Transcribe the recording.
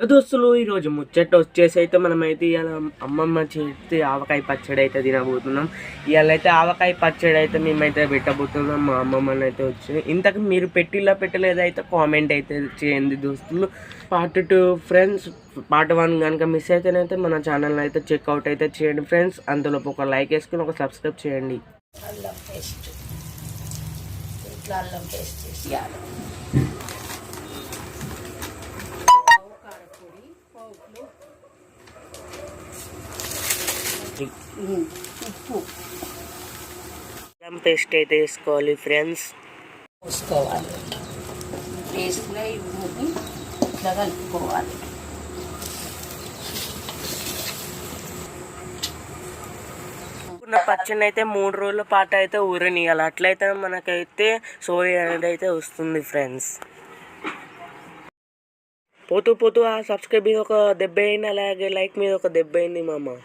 దోస్తులు ఈరోజు ముచ్చట వచ్చేసి అయితే మనమైతే ఇవాళ అమ్మమ్మ చేతి ఆవకాయ పచ్చడి అయితే తినబోతున్నాం. ఇవాళ అయితే ఆవకాయ పచ్చడి అయితే మేమైతే పెట్టబోతున్నాం. మా అమ్మమ్మని అయితే వచ్చి ఇంతకు మీరు పెట్టిలా పెట్టలేదు అయితే కామెంట్ అయితే చేయండి దోస్తులు. Part two friends part one కనుక మిస్ అయితేనైతే మన ఛానల్ అయితే చెక్అవుట్ అయితే చేయండి ఫ్రెండ్స్. అంతలోపు ఒక లైక్ వేసుకుని ఒక సబ్స్క్రైబ్ చేయండి. అల్లం పేస్ట్. ఇట్లా అల్లం పేస్ట్ చేసి ఉమ్, ఉప్పు అల్లం పేస్ట్ అయితే వేసుకోవాలి ఫ్రెండ్స్ పోసుకోవాలి ఇవి ఇట్లా కలుపుకోవాలి. ఉన్న పచ్చడి అయితే మూడు రోజుల పాటు అయితే ఊరనియాలి. అట్లయితే మనకైతే సోయ అనేది అయితే వస్తుంది ఫ్రెండ్స్ పోతూ పోతూ ఆ సబ్స్క్రైబ్ మీద ఒక దెబ్బ అయింది అలాగే లైక్ మీద ఒక దెబ్బ అయింది మామ.